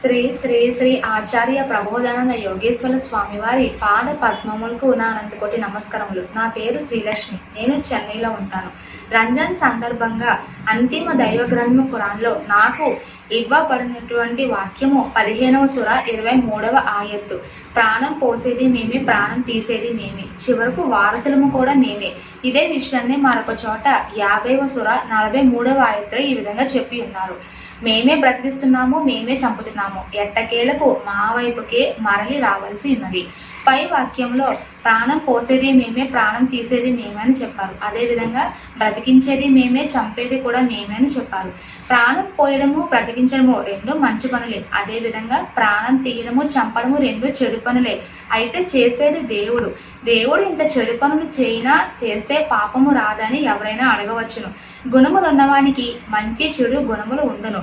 శ్రీ శ్రీ శ్రీ ఆచార్య ప్రబోధానంద యోగేశ్వర స్వామి వారి పాద పద్మములకు నా అనంతకోటి నమస్కారములు నా పేరు శ్రీలక్ష్మి నేను చెన్నైలో ఉంటాను. రంజాన్ సందర్భంగా అంతిమ దైవ గ్రంథం ఖురాన్లో నాకు ఇవ్వబడినటువంటి వాక్యము పదిహేనవ సుర ఇరవై మూడవ ఆయత్తు. ప్రాణం పోసేది మేమే ప్రాణం తీసేది మేమే. చివరకు వారసులము కూడా మేమే. ఇదే విషయాన్ని మరొక చోట యాభైవ సుర నలభై మూడవ ఆయత్తులో ఈ విధంగా చెప్పి ఉన్నారు. మేమే బ్రతికిస్తున్నాము మేమే చంపుతున్నాము. ఎట్టకేలకు మా వైపుకే మరలి రావాల్సి ఉన్నది. పై వాక్యంలో ప్రాణం పోసేది మేమే ప్రాణం తీసేది మేమే అని చెప్పారు. అదేవిధంగా బ్రతికించేది మేమే చంపేది కూడా మేమే అని చెప్పారు. ప్రాణం పోయడము బ్రతికించడము రెండు మంచి పనులే. అదేవిధంగా ప్రాణం తీయడము చంపడము రెండు చెడు పనులే. అయితే చేసేది దేవుడు. దేవుడు ఇంత చెడు పనులు చేయినా చేస్తే పాపము రాదని ఎవరైనా అడగవచ్చును. గుణములు ఉన్నవానికి మంచి చెడు గుణములు ఉండును.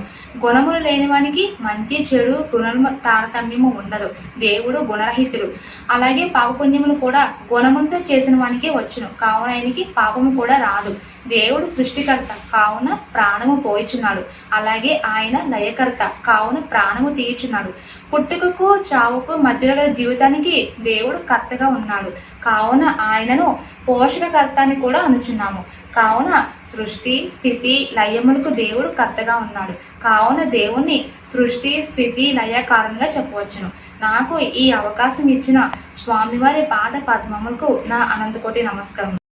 గుణములు లేనివానికి మంచి చెడు గుణము తారతమ్యము ఉండదు. దేవుడు గుణరహితుడు అలాగే పాపపుణ్యములు కూడా గుణములతో చేసిన వానికి వచ్చును. కావున ఆయనకి పాపము కూడా రాదు. దేవుడు సృష్టికర్త. కావున ప్రాణము పోయిచున్నాడు. అలాగే ఆయన లయకర్త. కావున ప్రాణము తీర్చున్నాడు పుట్టుకకు చావుకు మధ్యలో గల జీవితానికి దేవుడు కర్తగా ఉన్నాడు. కావున ఆయనను పోషకకర్త అని కూడా అనుచున్నాము. కావున సృష్టి స్థితి లయములకు దేవుడు కర్తగా ఉన్నాడు. కావున దేవుణ్ణి సృష్టి స్థితి లయకారంగా చెప్పవచ్చును. నాకు ఈ అవకాశం ఇచ్చిన స్వామివారి పాద పద్మములకు నా అనంతకోటి నమస్కారం.